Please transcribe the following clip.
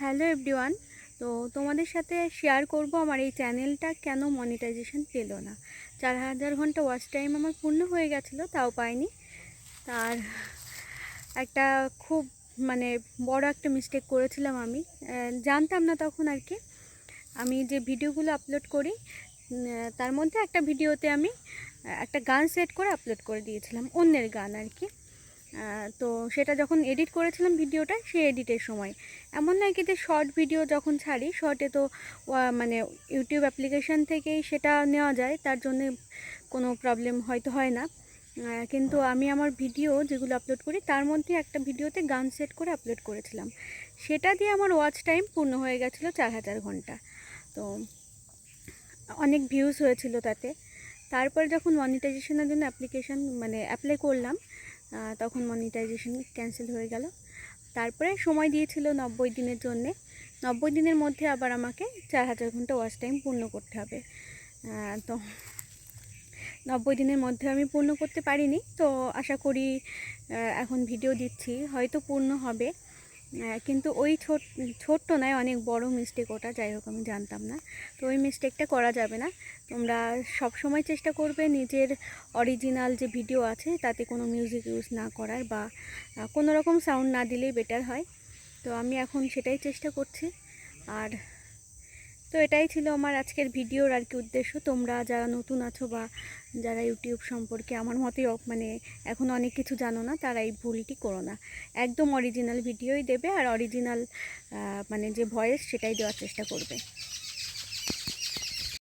Hello everyone, তো তোমাদের সাথে শেয়ার করব আমার এই চ্যানেলটা কেন মনিটাইজেশন পেল না। চার হাজার ঘণ্টা ওয়াচ টাইম আমার পূর্ণ হয়ে গেছিল, তাও পাইনি। তার একটা খুব মানে বড় একটা মিস্টেক করেছিলাম আমি। জানতাম না তখন আর কি। আমি যে ভিডিওগুলো আপলোড করি তার মধ্যে একটা ভিডিওতে আমি একটা গান সেট করে আপলোড করে দিয়েছিলাম, অন্যের গান আর কি। তো সেটা যখন এডিট করেছিলাম ভিডিওটা সেই এডিটের সময়। এমন নয় কি যে শর্ট ভিডিও যখন ছাড়ি শর্টে তো মানে ইউটিউব অ্যাপ্লিকেশান থেকেই সেটা নেওয়া যায়, তার জন্য কোনো প্রবলেম হয়তো হয় না। কিন্তু আমি আমার ভিডিও যেগুলো আপলোড করি, তার মধ্যে একটা ভিডিওতে গান সেট করে আপলোড করেছিলাম। সেটা দিয়ে আমার ওয়াচ টাইম পূর্ণ হয়ে গেছিল চার হাজার ঘণ্টা। তো অনেক ভিউজ হয়েছিল তাতে। তারপর যখন মনিটাইজেশনের জন্য অ্যাপ্লিকেশান মানে অ্যাপ্লাই করলাম তখন মনিটাইজেশন ক্যান্সেল হয়ে গেল। তারপরে সময় দিয়েছিল নব্বই দিনের জন্যে। নব্বই দিনের মধ্যে আবার আমাকে চার হাজার ঘণ্টা ওয়াচ টাইম পূর্ণ করতে হবে। তো নব্বই দিনের মধ্যে আমি পূর্ণ করতে পারিনি। তো আশা করি এখন ভিডিও দিচ্ছি। হয়তো পূর্ণ হবে। কিন্তু ওই ছোট, ছোট্ট নয়, অনেক বড় মিস্টেক ওটা, যাই হোক আমি জানতাম না। তো ওই মিস্টেকটা করা যাবে না। তোমরা সব সময় চেষ্টা করবে নিজের অরিজিনাল যে ভিডিও আছে, তাতে কোনো মিউজিক ইউজ না করার বা কোনো রকম সাউন্ড না দিলেই বেটার হয়। তো আমি এখন সেটাই চেষ্টা করছি। আর তো এটাই ছিল আমার আজকের ভিডিওর আর কি উদ্দেশ্য। তোমরা যারা নতুন আছো বা যারা ইউটিউব সম্পর্কে আমার মতে মানে এখন অনেক কিছু জানো না, তারা এই ভুলটি করো না। একদম অরিজিনাল ভিডিওই দেবে আর অরিজিনাল মানে যে ভয়েস সেটাই দেওয়ার চেষ্টা করবে।